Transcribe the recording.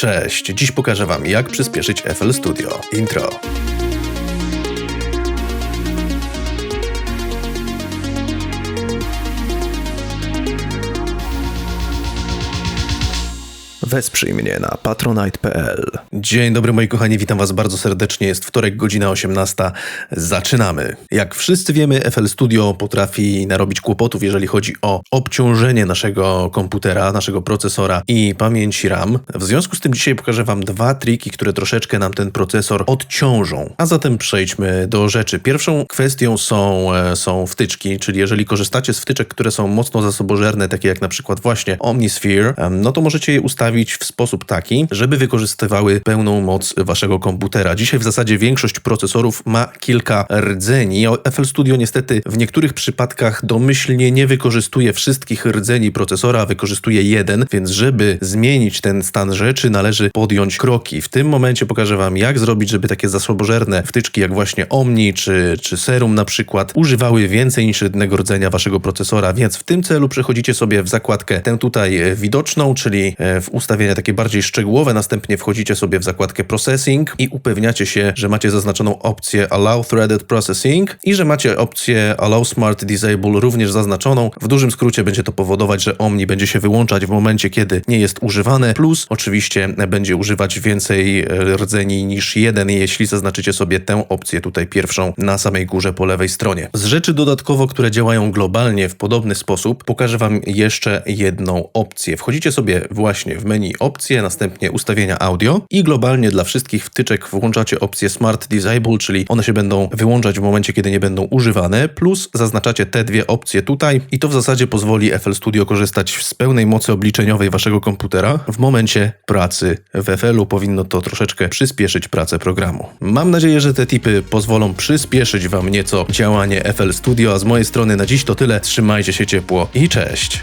Cześć, dziś pokażę Wam jak przyspieszyć FL Studio. Intro. Wesprzyj mnie na patronite.pl. Dzień dobry moi kochani, witam was bardzo serdecznie. Jest wtorek, godzina 18. Zaczynamy. Jak wszyscy wiemy, FL Studio potrafi narobić kłopotów, jeżeli chodzi o obciążenie naszego komputera, naszego procesora i pamięci RAM. W związku z tym dzisiaj pokażę wam dwa triki, które troszeczkę nam ten procesor odciążą. A zatem przejdźmy do rzeczy. Pierwszą kwestią są, e, są wtyczki, czyli jeżeli korzystacie z wtyczek, które są mocno zasobożerne, takie jak na przykład właśnie Omnisphere, no to możecie je ustawić w sposób taki, żeby wykorzystywały pełną moc waszego komputera. Dzisiaj w zasadzie większość procesorów ma kilka rdzeni. FL Studio niestety w niektórych przypadkach domyślnie nie wykorzystuje wszystkich rdzeni procesora, wykorzystuje jeden, więc żeby zmienić ten stan rzeczy, należy podjąć kroki. W tym momencie pokażę wam, jak zrobić, żeby takie zasobożerne wtyczki, jak właśnie Omni czy, czy Serum na przykład, używały więcej niż jednego rdzenia waszego procesora, więc w tym celu przechodzicie sobie w zakładkę tę tutaj widoczną, czyli e, w ustawienia takie bardziej szczegółowe, następnie wchodzicie sobie w zakładkę Processing i upewniacie się, że macie zaznaczoną opcję Allow Threaded Processing i że macie opcję Allow Smart Disable również zaznaczoną. W dużym skrócie będzie to powodować, że Omni będzie się wyłączać w momencie, kiedy nie jest używane, plus oczywiście będzie używać więcej e, rdzeni niż jeden, jeśli zaznaczycie sobie tę opcję tutaj pierwszą na samej górze po lewej stronie. Z rzeczy dodatkowo, które działają globalnie w podobny sposób, pokażę Wam jeszcze jedną opcję. Wchodzicie sobie właśnie w menu opcje, następnie ustawienia audio i globalnie dla wszystkich wtyczek włączacie opcję Smart Disable, czyli one się będą wyłączać w momencie, kiedy nie będą używane, plus zaznaczacie te dwie opcje tutaj i to w zasadzie pozwoli FL Studio korzystać z pełnej mocy obliczeniowej waszego komputera. W momencie pracy w FL-u powinno to troszeczkę przyspieszyć pracę programu. Mam nadzieję, że te tipy pozwolą przyspieszyć wam nieco działanie FL Studio, a z mojej strony na dziś to tyle. Trzymajcie się ciepło i cześć!